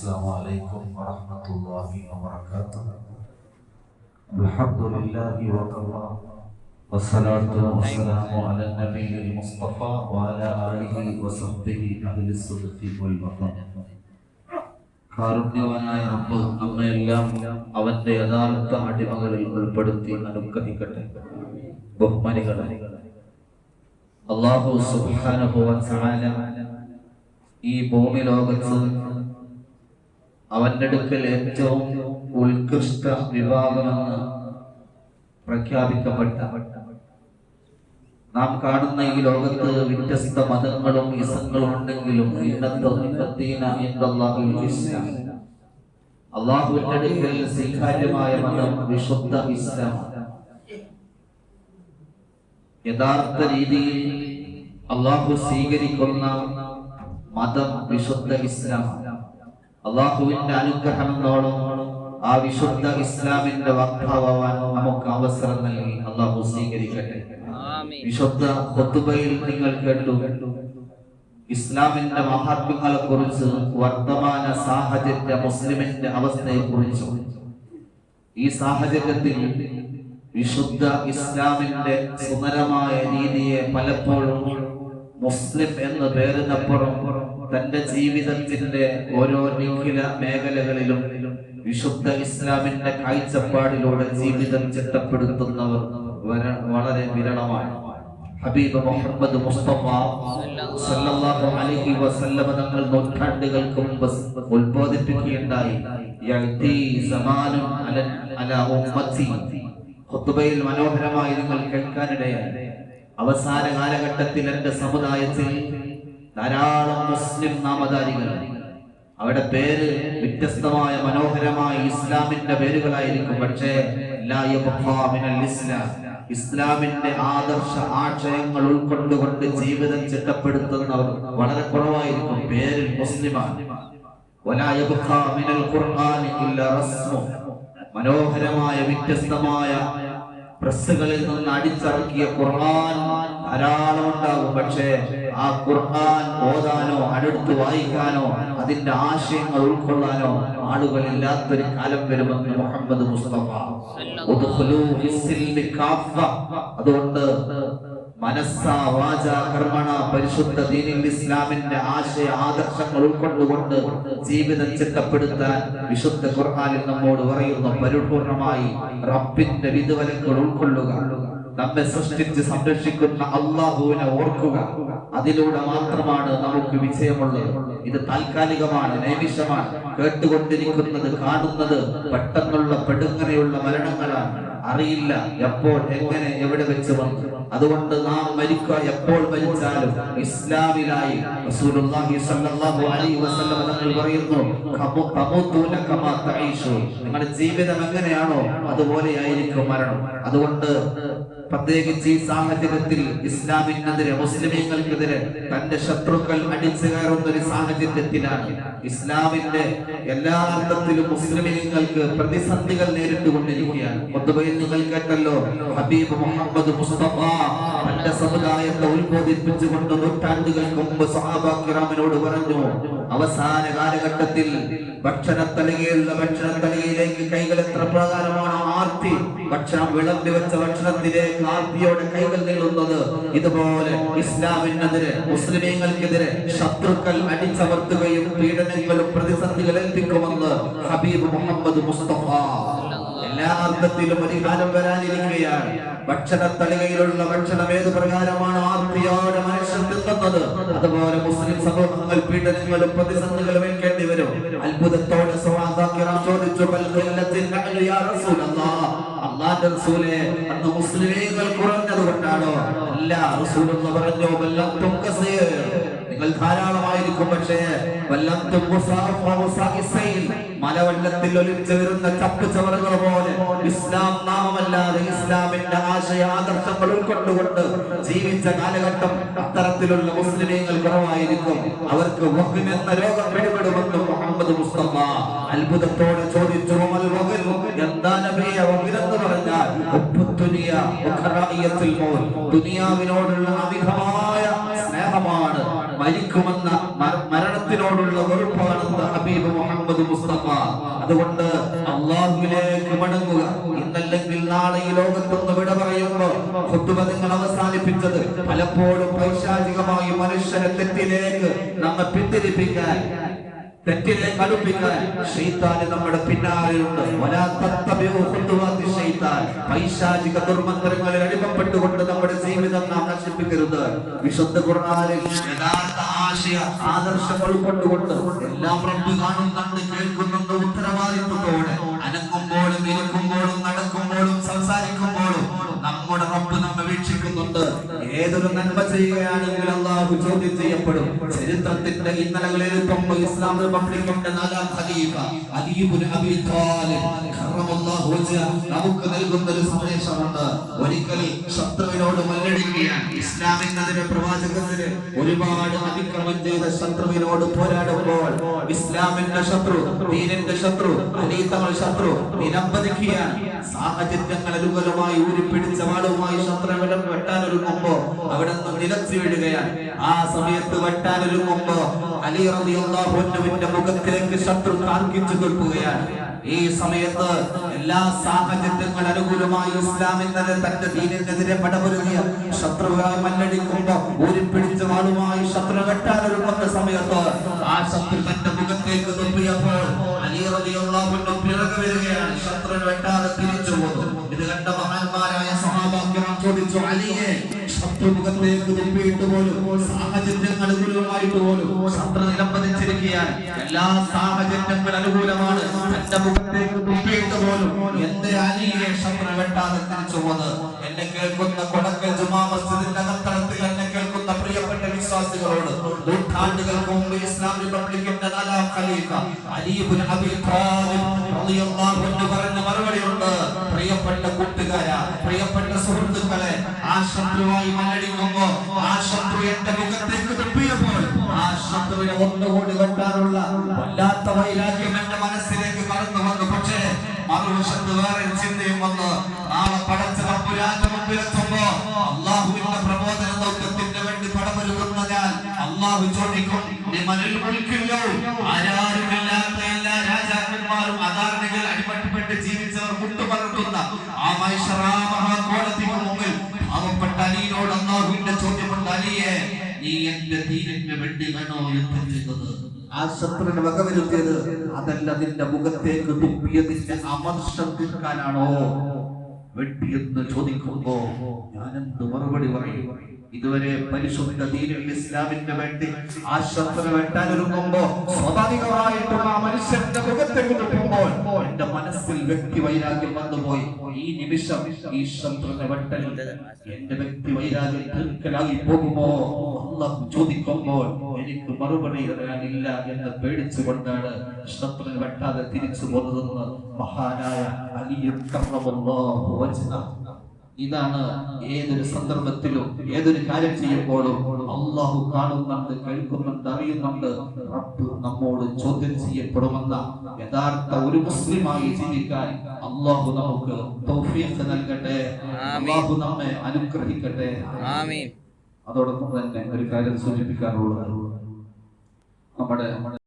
السلام عليكم ورحمة الله وبركاته الحمد لله وكفى والصلاة والسلام على النبي المصطفى وعلى آله وصحبه أهل الصدق والوفاء കാരുണ്യവാനായ റബ്ബ് നമ്മയെല്ലാം അവന്റെ യഥാർത്ഥ അടിമകളിൽ ഉൾപ്പെടുത്തി അനുഗ്രഹിക്കട്ടെ ബഹുമാനികളെ അള്ളാഹു സുബ്ഹാനഹു വ തആല ഈ ഭൂമി ലോകത്ത് അവന്റെ അടുക്കൽ ഏറ്റവും ഉത്കൃഷ്ട വിഭാഗമെന്ന് പ്രഖ്യാപിക്കപ്പെട്ട നാം കാണുന്ന ഈ ലോകത്ത് വ്യത്യസ്ത മതങ്ങളും ഇസങ്ങളും ഉണ്ടെങ്കിലും അള്ളാഹുവിന്റെ അടുക്കൽ സ്വീകാര്യമായ മതം വിശുദ്ധ ഇസ്ലാം യഥാർത്ഥ രീതിയിൽ അള്ളാഹു സ്വീകരിക്കുന്ന മതം വിശുദ്ധ ഇസ്ലാം അള്ളാഹുവിന്റെ അനുഗ്രഹം എന്നോളം ആ വിശുദ്ധ ഇസ്ലാമിന്റെ വക്താവാൻ നമുക്ക് അവസരം നൽകി. അള്ളാഹു സ്വീകരിക്കട്ടെ. വിശുദ്ധ കൊത്തുബയിൽ നിങ്ങൾ കേട്ടു. ഇസ്ലാമിന്റെ മഹാത്മ്യങ്ങളെ കുറിച്ച് വർത്തമാന സാഹചര്യ മുസ്ലിമിന്റെ അവസ്ഥയെ കുറിച്ചു ഈ സാഹചര്യത്തിൽ വിശുദ്ധ ഇസ്ലാമിന്റെ സുന്ദരമായ രീതിയെ പലപ്പോഴും മുസ്ലിം എന്ന് പേരിനപ്പുറം തന്റെ ജീവിതത്തിന്റെ ഓരോ നിഖില മേഖലകളിലും വിശുദ്ധ ഇസ്ലാമിന്റെ കാഴ്ചപ്പാടിലൂടെ ജീവിതം ചിട്ടപ്പെടുത്തുന്നവർ വളരെ വിരളമാണ്. ഹബീബ് മുഹമ്മദ് മുസ്തഫ സല്ലല്ലാഹു അലൈഹി വസല്ലമ തങ്ങൾ നൂറ്റാണ്ടുകൾക്ക് മുമ്പ് ഉത്ബോധിപ്പിക്കുകയുണ്ടായി. യഅതി സമാനുൻ അല അല ഉമ്മത്തി. ഖുത്ബയിൽ മനോഹരമായി നിങ്ങൾ കേൾക്കാനിടയായി. അവസാന കാലഘട്ടത്തിൽ എന്റെ സമുദായത്തിൽ ധാരാളം മുസ്ലിം നാമധാരികൾ. അവരുടെ പേര് വ്യത്യസ്തമായ മനോഹരമായ ഇസ്ലാമിന്റെ പേരുകളായിരിക്കും. പക്ഷേ ഇസ്ലാമിന്റെ ആദർശ ആശയങ്ങൾ ഉൾക്കൊണ്ടുകൊണ്ട് ജീവിതം ചിട്ടപ്പെടുത്തുന്നവർ വളരെ കുറവായിരിക്കും. പേരിൽ മുസ്ലിമാണ്. മനോഹരമായ വ്യത്യസ്തമായ പ്രസ്സുകളിൽ നിന്ന് അടിച്ചിറക്കിയ ഖുർആൻ ധാരാളം ഉണ്ടാകും പക്ഷേ ആ ഖുർആൻ ഓതാനോ അടുത്ത് വായിക്കാനോ അതിന്റെ ആശയങ്ങൾ ഉൾക്കൊള്ളാനോ ആളുകളില്ലാത്തൊരു കാലം വരുമെന്ന് മുഹമ്മദ് മുസ്തഫ. അതുകൊണ്ട് മനസ്സ വാച കർമ്മണ പരിശുദ്ധ ദീനിൽ ഇസ്ലാമിന്റെ ആശയ ആദർശങ്ങൾ ഉൾക്കൊണ്ടുകൊണ്ട് ജീവിതം ചിട്ടപ്പെടുത്താൻ വിശുദ്ധ ഖുർആനിൽ നമ്മോട് പറയുന്ന പരിപൂർണമായി റബ്ബിന്റെ വിധുവലങ്ങൾ ഉൾക്കൊള്ളുക. നമ്മെ സൃഷ്ടിച്ച് സംരക്ഷിക്കുന്ന അള്ളാഹുവിനെ ഓർക്കുക. അതിലൂടെ മാത്രമാണ് നമുക്ക് വിജയമുള്ളത്. ഇത് താൽക്കാലികമാണ് നൈമിഷമാണ്. കേട്ടുകൊണ്ടിരിക്കുന്നത് കാണുന്നത് പെട്ടെന്നുള്ള പെടുങ്ങനെയുള്ള മരണങ്ങളാണ്. അറിയില്ല എപ്പോൾ എങ്ങനെ എവിടെ വെച്ച് വന്നു. അതുകൊണ്ട് നാം മരിക്കുക എപ്പോൾ മരിച്ചാലും ഇസ്ലാമിലായി റസൂലുള്ളാഹി അലൈഹി വസല്ലം തങ്ങൾ പറയുന്നു "ഖമു- തമൂത്തൂന കമാ തഈശു." നിങ്ങളുടെ ജീവിതം എങ്ങനെയാണോ അതുപോലെയായിരിക്കും മരണം അതുകൊണ്ട് പ്രത്യേകിച്ച് ഈ സാഹചര്യത്തിൽ ഇസ്ലാമിനെതിരെ മുസ്ലിമീങ്ങൾക്കെതിരെ തന്റെ ശത്രുക്കൾ അടിച്ചു കയറുന്ന ഒരു സാഹചര്യത്തിലാണ് ഇസ്ലാമിന്റെ എല്ലാ അർത്ഥത്തിലും മുസ്ലിമീങ്ങൾക്ക് പ്രതിസന്ധികൾ നേരിട്ടുകൊണ്ടിരിക്കുകയാണ്. പൊതുവയിൽ നിങ്ങൾ കേട്ടല്ലോ ഹബീബ് മുഹമ്മദ് മുസ്തഫ തന്റെ സമുദായത്തെ ഉത്ബോധിപ്പിച്ചുകൊണ്ട് നൂറ്റാണ്ടുകൾക്ക് മുമ്പ് സഹാബാക്കിറാമിനോട് പറഞ്ഞു അവസാന കാലഘട്ടത്തിൽ ഭക്ഷണത്തലകയുള്ള ഭക്ഷണത്തലകയിലേക്ക് കൈകൾ എത്ര പ്രകാരമാണോ ആർത്തി ഭക്ഷണം വിളമ്പി വെച്ച ഭക്ഷണത്തിലേക്ക് ആർത്തിയോടെ കൈകൾ നീളുന്നത് ഇതുപോലെ ഇസ്ലാമിനെതിരെ മുസ്ലിമീങ്ങൾക്കെതിരെ ശത്രുക്കൾ അടിച്ചമർത്തുകയും പീഡനങ്ങളും പ്രതിസന്ധികൾ ഏൽപ്പിക്കുമെന്ന് ഹബീബ് മുഹമ്മദ് മുസ്തഫ. എല്ലാ അർത്ഥത്തിലും പരിഹാരം വരാനിരിക്കുകയാണ്. ഭക്ഷണത്തളികയിലുള്ള ഭക്ഷണം ഏത് പ്രകാരമാണ് ആർത്തിയോടെ മനുഷ്യൻ തിന്നുന്നത്? അതുപോലെ മുസ്ലിം സമൂഹങ്ങൾ പീഡനങ്ങളും പ്രതിസന്ധികളും ഏൽക്കേണ്ടി വരും. അത്ഭുതത്തോടെ ചോദിച്ചു അല്ലാഹുവിന്റെ റസൂലേ അന്ന് മുസ്ലിമീങ്ങൾ കുറഞ്ഞത് കൊണ്ടാണോ അല്ല റസൂൽ എന്ന് പറഞ്ഞു ധാരാളമായിരിക്കും പക്ഷേ. മലവെള്ളത്തിൽ ഒലിച്ചു വരുന്ന ചപ്പ് ചവറുകൾ പോലെ ഇസ്ലാം നാമമല്ലാതെ ഇസ്ലാമിന്റെ ആശയ ആദർശങ്ങൾ ഉൾക്കൊണ്ടുകൊണ്ട് ജീവിച്ച കാലഘട്ടം അത്തരത്തിലുള്ള മുസ്ലിമീങ്ങൾ കുറവായിരിക്കും അവർക്ക് എന്ന രോഗം പിടിപെടുമെന്ന് മുഹമ്മദ് മുസ്തഫ അത്ഭുതത്തോടെ ചോദിച്ചു? എന്താ പറഞ്ഞാൽ. ദുനിയാവിനോടുള്ള അമിതമായ മരിക്കുമെന്ന മരണത്തിനോടുള്ള വെറുപ്പാണ് ഹബീബ് മുഹമ്മദ് മുസ്തഫ. അതുകൊണ്ട് അള്ളാഹുവിലേക്ക് മടങ്ങുക. ഇന്നല്ലെങ്കിൽ നാളെ ഈ ലോകത്തൊന്ന് വിട പറയുമ്പോൾ നിങ്ങൾ അവസാനിപ്പിച്ചത് പലപ്പോഴും പൈശാചികമായി മനുഷ്യനെ തെറ്റിലേക്ക് നമ്മെ പിന്തിരിപ്പിക്കാൻ തെറ്റിലേക്ക് കടുപ്പിക്കാൻ ഷെയ്ത്താന് നമ്മുടെ പിന്നാലെയുണ്ട് പൈശാചിക ദുർമന്ത്രങ്ങളിൽ അടിമപ്പെട്ടുകൊണ്ട് നമ്മുടെ ജീവിതം നാം നശിപ്പിക്കരുത്. വിശുദ്ധ ഖുർആനിൽ യഥാർത്ഥ ആശയ ആദർശങ്ങൾ ഉൾക്കൊണ്ടുകൊണ്ട് എല്ലാം റബ്ബ് കാണുന്നുണ്ട് കേൾക്കുന്നുണ്ട് ഉത്തരവാദിത്വത്തോടെ. അനക്കുമ്പോഴും ഇരിക്കുമ്പോഴും നടക്കുമ്പോഴും സംസാരിക്കുമ്പോഴും നമ്മുടെ റബ്ബ് നമ്മെ വീക്ഷിക്കുന്നുണ്ട്. ഏതൊരു നന്മ ചെയ്യുകയാണെങ്കിൽ അള്ളാഹു ചോദ്യം ചെയ്യപ്പെടും. ചരിത്രത്തിന്റെ ഇന്നലകളിൽ ഇസ്ലാം നമുക്ക് നൽകുന്ന ഒരു സന്ദേശമുണ്ട്. ഒരിക്കൽ ശത്രുവിനോട് മല്ലടിക്കുകയാണ്. ഇസ്ലാമിനെതിരെ പ്രവാചകത്തിന് ഒരുപാട് അതിക്രമം ചെയ്ത ശത്രുവിനോട് പോരാടുമ്പോൾ ഇസ്ലാമിന്റെ ശത്രു ദീനിന്റെ ശത്രു അനീതങ്ങൾ ശത്രു നിലംപതിക്കുകയാണ് സാഹചര്യങ്ങൾ അനുകൂലമായി ഊരിപ്പിടിച്ച വാളുമായി ശത്രുവിടം വെട്ടാനൊരുങ്ങുമ്പോ അവിടെ നിന്ന് നിലച്ചു വീഴുകയാണ്. ആ സമയത്ത് വെട്ടാനൊരുങ്ങുമ്പോ അലി റളിയല്ലാഹുവിന്റെ മുഖത്തിലേക്ക് ശത്രു കാർക്കിച്ചു നിൽക്കുകയാണ് ഈ സമയത്ത് എല്ലാ സാഹചര്യങ്ങൾ അനുകൂലമായി ഇസ്ലാമിനെതിരെ തന്റെ ദീനിനെതിരെ പടപൊരുങ്ങിയ ശത്രുവായി മല്ലടിക്കുമ്പോ ഊരിപ്പിടിച്ച വാളുമായി ശത്രു വെട്ടാനൊരുങ്ങുന്ന സമയത്ത് ആ ശത്രു തന്റെ മുഖത്തേക്ക് തുപ്പിയപ്പോൾ അലി റബിയുള്ള പിറകെ വരികയാണ്. ശത്രു വെട്ടാതെ ശത്രുമുഖത്തേക്ക് തുപ്പിയിട്ട് പോലും സാഹചര്യങ്ങൾ അനുകൂലമായിട്ട് പോലും ശത്രു നിലംപതിച്ചിരിക്കുകയാണ് എല്ലാ സാഹചര്യങ്ങൾ അനുകൂലമാണ്. തന്റെ മുഖത്തേക്ക് തുപ്പിയിട്ട് പോലും എന്റെ അനിയെ ശത്രു വെട്ടാതെ തിരിച്ചു പോന്ന് എന്നെ കേൾക്കുന്ന കൊടക്കൽ ജുമാ മസ്ജിദിന്റെ അകത്തളത്തിൽ എന്നെ കേൾക്കുന്ന പ്രിയപ്പെട്ട വിശ്വാസികളോട് നൂറ്റാണ്ടുകൾക്ക് മുമ്പ് ഇസ്ലാം റിപ്പബ്ലിക്കിന്റെ നാലാം ഖലീഫ അലീബുൽ അബി താലിബ് റളിയല്ലാഹു അൻഹു പറഞ്ഞ മറുപടിയുണ്ട്. പ്രിയപ്പെട്ട കൂട്ടുകാരാ പ്രിയപ്പെട്ട സുഹൃത്തുക്കളെ ആ ശത്രുവായി മല്ലടിക്കുമ്പോ ആ ശത്രു എന്റെ മുഖത്തേക്ക് തുപ്പിയപ്പോൾ ആ ശത്രുവിനെ ഒന്നുകൂടി വെട്ടാനുള്ള വല്ലാത്ത വൈരാഗ്യം എന്റെ മനസ്സിലേക്ക് കടന്നു വന്നു പക്ഷേ മറുവശത്ത് വേറെ ചിന്തയും വന്നു നാളെ പടച്ച തമ്പുരാന്റെ മുമ്പിലെത്തുമ്പോ അള്ളാഹുവിന്റെ പ്രബോധന ദൗത്യത്തിന് വേണ്ടി പടമൊരുക്കുന്ന ഞാൻ അള്ളാഹു ചോദിക്കും? ആരാരുമില്ലാത്ത എല്ലാ രാജാക്കന്മാരും അധാരണകൾ അടിമപ്പെട്ട് ജീവിച്ചവർ മുട്ടുപറക്കുന്ന ആ മഹാകോടത്തിന് മുമ്പിൽ പാവപ്പെട്ട അലിയോട് അള്ളാഹുവിന്റെ ചോദ്യമുണ്ട് അലിയെ നീ എന്റെ ദീനിന് വേണ്ടി വേണോ? യുദ്ധം ചെയ്തത് ആ ശത്രുവിന് വകവരുത്തിയത് അതല്ല നിന്റെ മുഖത്തേക്ക് തുപ്പിയതിന്റെ അമർഷം തീർക്കാനാണോ? വെട്ടിയെന്ന് ചോദിക്കുമ്പോ ഞാനെന്ത് മറുപടി പറയും? ഇതുവരെ പരിശുദ്ധ ദീനുൽ ഇസ്ലാമിന്റെ വേണ്ടി ആ ശത്രു വെട്ടാൻ സ്വാഭാവികമായിട്ടുള്ള മനുഷ്യന്റെ മുഖത്തെ എന്റെ മനസ്സിൽ വ്യക്തി വൈരാഗ്യം വന്നുപോയി. ഈ നിമിഷം ഈ ശത്രുവിനെ വെട്ടൽ എന്റെ വ്യക്തി വൈരാഗ്യം തീർക്കലായി പോകുമോ? ചോദിക്കുമ്പോൾ എനിക്ക് മറുപടി തരാനില്ല എന്ന് പേടിച്ചുകൊണ്ടാണ് ശത്രുവിനെ വെട്ടാതെ തിരിച്ചു പോകുന്നത്. മഹാനായ അലിയും കർമ്മല്ലാഹു വജ്ഹ. ഇതാണ് ഏതൊരു സന്ദർഭത്തിലും ഏതൊരു കാര്യം ചെയ്യുമ്പോഴും അള്ളാഹു കാണുന്നുണ്ട് കേൾക്കുന്നുണ്ട് അറിയുന്നുണ്ട്. റബ്ബ് നമ്മോട് ചോദ്യം ചെയ്യപ്പെടുമെന്ന യഥാർത്ഥ ഒരു മുസ്ലിമായി ജീവിക്കാൻ അള്ളാഹു നമുക്ക് തൗഫീഖ് നൽകട്ടെ. അള്ളാഹു നമ്മെ അനുഗ്രഹിക്കട്ടെ. അതോടൊപ്പം തന്നെ ഒരു കാര്യം സൂചിപ്പിക്കാറുള്ളത് നമ്മുടെ